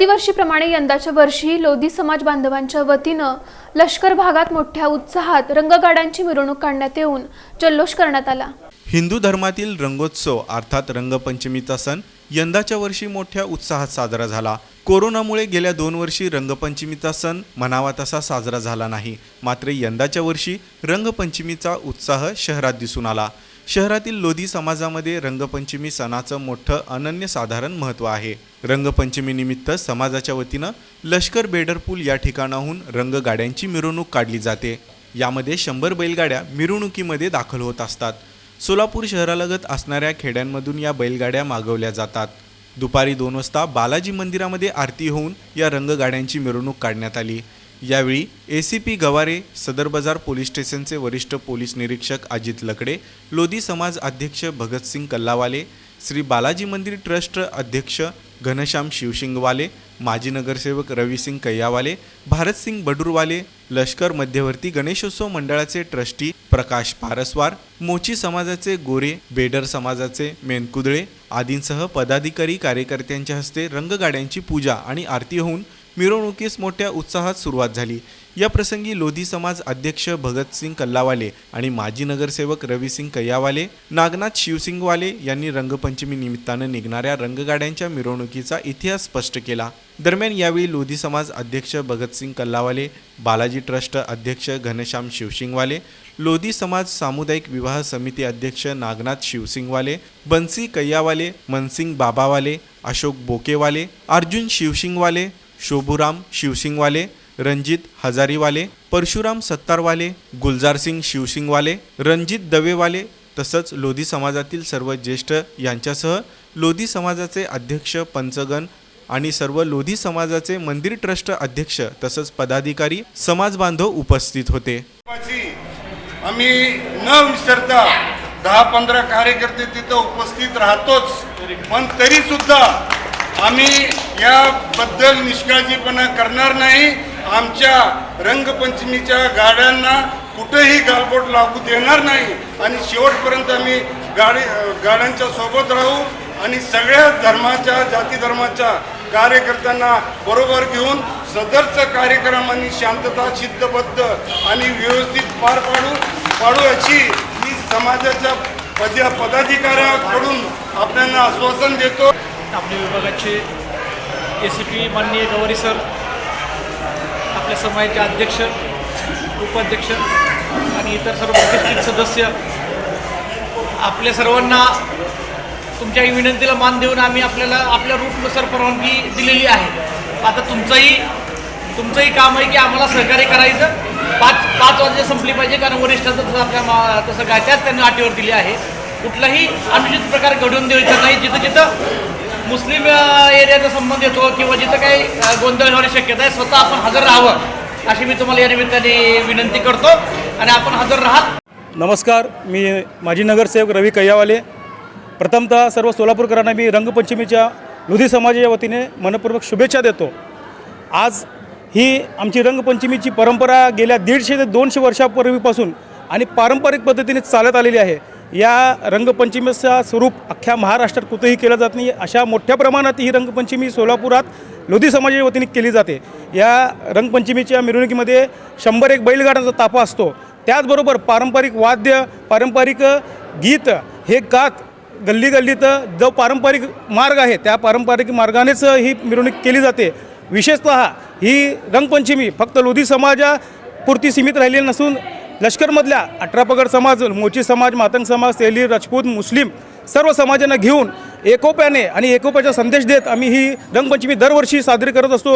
प्रतिवर्षीप्रमाणे यंदाच्या वर्षी लोधी समाज बांधवांच्या वतीनं लष्कर भागात मोठ्या उत्साहात रंगगाड्यांची मिरवणूक काढण्यात येऊन जल्लोष करण्यात आला. हिंदू धर्मातील रंगोत्सव अर्थात रंगपंचमीचा सण यंदाच्या वर्षी मोठ्या उत्साहात साजरा झाला. कोरोनामुळे गेल्या दोन वर्षी रंगपंचमीचा सण म्हणावा तसा साजरा झाला नाही. मात्र यंदाच्या वर्षी रंगपंचमीचा उत्साह शहरात दिसून आला. शहरातील लोधी समाजामध्ये रंगपंचमी सणाचं मोठं अनन्यसाधारण महत्त्व आहे. रंगपंचमीनिमित्त समाजाच्या वतीनं लष्कर बेडरपूल या ठिकाणाहून रंगगाड्यांची मिरवणूक काढली जाते. यामध्ये शंभर बैलगाड्या मिरवणुकीमध्ये दाखल होत असतात. सोलापूर शहरालगत असणाऱ्या खेड्यांमधून या बैलगाड्या मागवल्या जातात. दुपारी दोन वाजता बालाजी मंदिरामध्ये आरती होऊन या रंगगाड्यांची मिरवणूक काढण्यात आली. यावेळी ए सी पी गवारे सदर बाजार पोलीस स्टेशनचे वरिष्ठ पोलीस निरीक्षक अजित लकडे लोधी समाज अध्यक्ष भगतसिंग कल्लावाले श्री बालाजी मंदिर ट्रस्ट अध्यक्ष घनश्याम शिवशिंगवाले माजी नगरसेवक रविसिंग कैयावाले भारतसिंग बडूरवाले लष्कर मध्यवर्ती गणेशोत्सव मंडळाचे ट्रस्टी प्रकाश पारस्वार मोची समाजाचे गोरे बेडर समाजाचे मेनकुदळे आदींसह पदाधिकारी कार्यकर्त्यांच्या हस्ते रंगगाड्यांची पूजा आणि आरती होऊन मिरवणुकीस मोठ्या उत्साहात सुरुवात झाली. या प्रसंगी लोधी समाज अध्यक्ष भगतसिंग कल्लावाले आणि माजी नगरसेवक रविसिंग कय्यावाले नागनाथ शिवसिंगवाले यांनी रंगपंचमी निमित्तानं निघणाऱ्या रंगगाड्यांच्या मिरवणुकीचा इतिहास स्पष्ट केला. दरम्यान यावेळी लोधी समाज अध्यक्ष भगतसिंग कल्लावाले बालाजी ट्रस्ट अध्यक्ष घनश्याम शिवसिंगवाले लोधी समाज सामुदायिक विवाह समिती अध्यक्ष नागनाथ शिवसिंगवाले बन्सी कैयावाले मनसिंग बाबावाले अशोक बोकेवाले अर्जुन शिवसिंगवाले शोभूराम शिवसिंगवाले रणजित हजारीवाले परशुराम सत्तारवाले गुलजारसिंग शिवसिंगवाले रणजित दवेवाले तसंच लोधी समाजातील सर्व ज्येष्ठ यांच्यासह लोधी समाजाचे अध्यक्ष पंचगण आणि सर्व लोधी समाजाचे मंदिर ट्रस्ट अध्यक्ष तसंच पदाधिकारी समाज बांधव उपस्थित होते. आम्ही न विसरता दहा पंधरा कार्यकर्ते तिथं उपस्थित राहतोच पण तरी सुद्धा आम्ही याबद्दल निष्काळजीपणा करणार नाही. आमच्या रंगपंचमीच्या गाड्यांना कुठेही गालबोट लागू देणार नाही. आणि शेवटपर्यंत आम्ही गाडी गाड्यांच्या सोबत राहू आणि सगळ्या धर्माच्या जाती धर्माच्या कार्यकर्त्यांना बरोबर घेऊन सदरचा कार्यक्रम आणि शांतता शिद्धबद्ध आणि व्यवस्थित पार पाडू पाडू याची मी समाजाच्या पद पदाधिकाऱ्याकडून आपल्याला आश्वासन देतो. आपल्या विभागाचे ए सी पी माननीय गवारी सर आपल्या समाजाचे अध्यक्ष उपाध्यक्ष आणि इतर सर्व प्रतिष्ठित सदस्य आपल्या सर्वांना तुमच्या विनंतीला मान देऊन आम्ही आपल्याला आपल्या रूटनुसार परवानगी दिलेली आहे. आता तुमचंही तुमचंही काम आहे की आम्हाला सहकार्य करायचं. पाच पाच वाजता संपली पाहिजे कारण वरिष्ठाचं तसं आपल्या मा तसं काय त्यांनी अटीवर दिली आहे. कुठलाही अनुचित प्रकार घडवून द्यायचा नाही. जिथं जिथं मुस्लिम एरियाचा संबंध येतो किंवा जिथं काही गोंधळ होण्याची शक्यता आहे स्वतः आपण हजर राहावं अशी मी तुम्हाला या निमित्ताने विनंती करतो. आणि आपण हजर राहात. नमस्कार मी माजी नगरसेवक रवी कैयावाले. प्रथमतः सर्व सोलापूरकरांना मी रंगपंचमीच्या लुधी समाजाच्या वतीने मनपूर्वक शुभेच्छा देतो. आज ही आमची रंगपंचमीची परंपरा गेल्या दीडशे ते दोनशे वर्षापूर्वीपासून आणि पारंपरिक पद्धतीने चालत आलेली आहे. या रंगपंचमीचं स्वरूप अख्ख्या महाराष्ट्रात कुठेही केलं जात नाही. अशा मोठ्या प्रमाणात ही रंगपंचमी सोलापुरात लोधी समाजाच्या वतीने केली जाते. या रंगपंचमीच्या मिरवणुकीमध्ये शंभर एक बैलगाड्यांचा ताफा असतो. त्याचबरोबर पारंपरिक वाद्य पारंपरिक गीत हे गात गल्ली गल्लीत जो पारंपरिक मार्ग आहे त्या पारंपरिक मार्गानेच ही मिरवणूक केली जाते. विशेषतः ही रंगपंचमी फक्त लोधी समाजापुरती सीमित राहिलेली नसून लष्करमधल्या अठरा पगड समाज मोची समाज मातंग समाज तेली राजपूत मुस्लिम सर्व समाजांना घेऊन एकोप्याने आणि एकोप्याचा संदेश देत आम्ही ही रंगपंचमी दरवर्षी साजरी करत असतो.